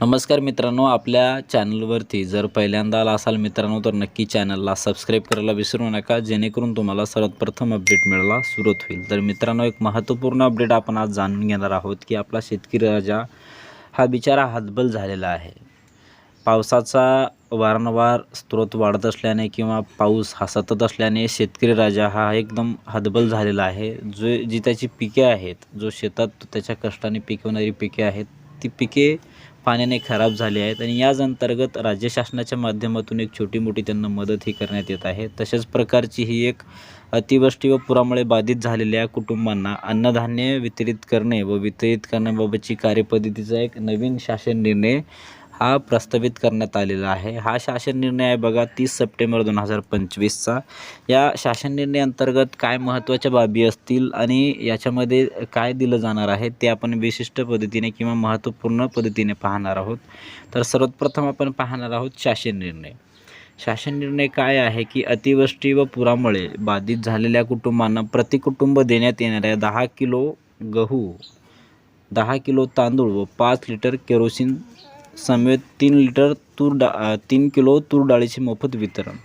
नमस्कार मित्रांनो आपल्या चॅनलवरती जर पहिल्यांदा आला असाल मित्रांनो तर नक्की चॅनलला सबस्क्राईब करायला विसरू नका जेणेकरून तुम्हाला सर्वात प्रथम अपडेट मिळायला सुरुवात होईल. तर मित्रांनो एक महत्त्वपूर्ण अपडेट आपण आज जाणून घेणार आहोत की आपला शेतकरी राजा हा बिचारा हातबल झालेला आहे. पावसाचा वारंवार स्रोत वाढत असल्याने किंवा पाऊस हा सतत असल्याने शेतकरी राजा हा एकदम हतबल झालेला आहे. जो जी त्याची पिके आहेत जो शेतात त्याच्या कष्टाने पिकवणारी पिके आहेत ती पिके पाण्याने खराब झाले आहेत आणि याच अंतर्गत राज्य शासनाच्या माध्यमातून एक छोटी मोठी त्यांना मदत ही करण्यात येत आहे. तशाच प्रकारची ही एक अतिवृष्टी व पुरामुळे बाधित झालेल्या कुटुंबांना अन्नधान्य वितरित करणे व वितरित करण्याबाबतची कार्यपद्धतीचा एक नवीन शासन निर्णय हा प्रस्तावित करण्यात आलेला आहे. हा शासन निर्णय आहे बघा तीस सप्टेंबर दोन हजार पंचवीसचा. या शासन निर्णय अंतर्गत काय महत्त्वाच्या बाबी असतील आणि याच्यामध्ये काय दिलं जाणार आहे ते आपण विशिष्ट पद्धतीने किंवा महत्त्वपूर्ण पद्धतीने पाहणार आहोत. तर सर्वप्रथम आपण पाहणार आहोत शासन निर्णय. शासन निर्णय काय आहे की अतिवृष्टी व पुरामुळे बाधित झालेल्या कुटुंबांना प्रतिकुटुंब देण्यात येणाऱ्या दहा किलो गहू दहा किलो तांदूळ व पाच लिटर केरोसिन समेत तीन लिटर तूर डा तीन किलो तूर डाळीचे मोफत वितरण.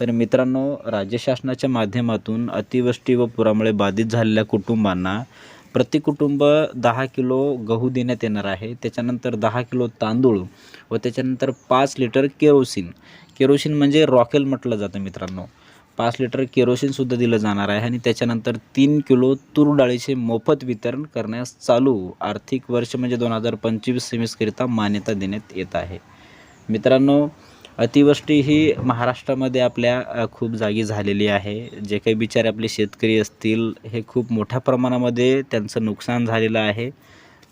तर मित्रांनो राज्य शासनाच्या माध्यमातून अतिवृष्टी व पुरामुळे बाधित झालेल्या कुटुंबांना प्रति कुटुंब दहा किलो गहू देण्यात येणार आहे. त्याच्यानंतर दहा किलो तांदूळ व त्याच्यानंतर पाच लिटर केरोसिन. केरोसिन म्हणजे रॉकेल म्हटलं जातं मित्रांनो. पाच लिटर केरोसिनसुद्धा दिलं जाणार आहे आणि त्याच्यानंतर तीन किलो तूर डाळीचे मोफत वितरण करण्यास चालू आर्थिक वर्ष म्हणजे दोन हजार पंचवीस सव्वीसकरिता मान्यता देण्यात येत आहे. मित्रांनो अतिवृष्टी ही महाराष्ट्रामध्ये आपल्या खूप जागी झालेली आहे. जे काही बिचारे आपले शेतकरी असतील हे खूप मोठ्या प्रमाणामध्ये त्यांचं नुकसान झालेलं आहे.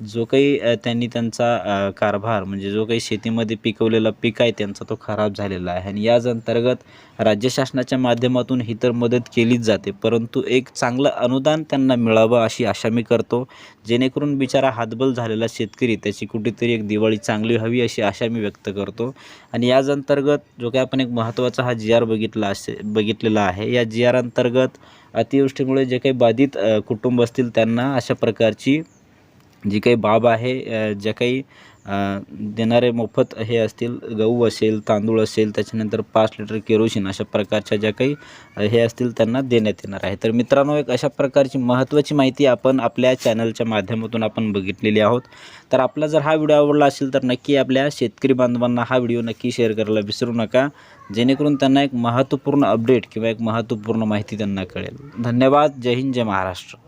जो काही त्यांनी त्यांचा कारभार म्हणजे जो काही शेतीमध्ये पिकवलेला पीक आहे त्यांचा तो खराब झालेला आहे. आणि याच अंतर्गत राज्य शासनाच्या माध्यमातून ही तर मदत केलीच जाते. परंतु एक चांगलं अनुदान त्यांना मिळावं अशी आशा मी करतो. जेणेकरून बिचारा हातबल झालेला शेतकरी त्याची कुठेतरी एक दिवाळी चांगली हवी अशी आशा मी व्यक्त करतो. आणि याच अंतर्गत जो काही आपण एक महत्त्वाचा हा जी आर बघितला असे बघितलेला आहे या जी आर अंतर्गत अतिवृष्टीमुळे जे काही बाधित कुटुंब असतील त्यांना अशा प्रकारची जी काही बाब आहे ज्या काही देणारे मोफत हे असतील गहू असेल तांदूळ असेल त्याच्यानंतर पाच लिटर केरोसिन अशा प्रकारच्या ज्या काही हे असतील त्यांना देण्यात येणार आहे. तर मित्रांनो एक अशा प्रकारची महत्त्वाची माहिती आपण आपल्या चॅनलच्या माध्यमातून आपण बघितलेली आहोत. तर आपला जर हा व्हिडिओ आवडला असेल तर नक्की आपल्या शेतकरी बांधवांना हा व्हिडिओ नक्की शेअर करायला विसरू नका. जेणेकरून त्यांना एक महत्त्वपूर्ण अपडेट किंवा एक महत्त्वपूर्ण माहिती त्यांना कळेल. धन्यवाद. जय हिंद जय महाराष्ट्र.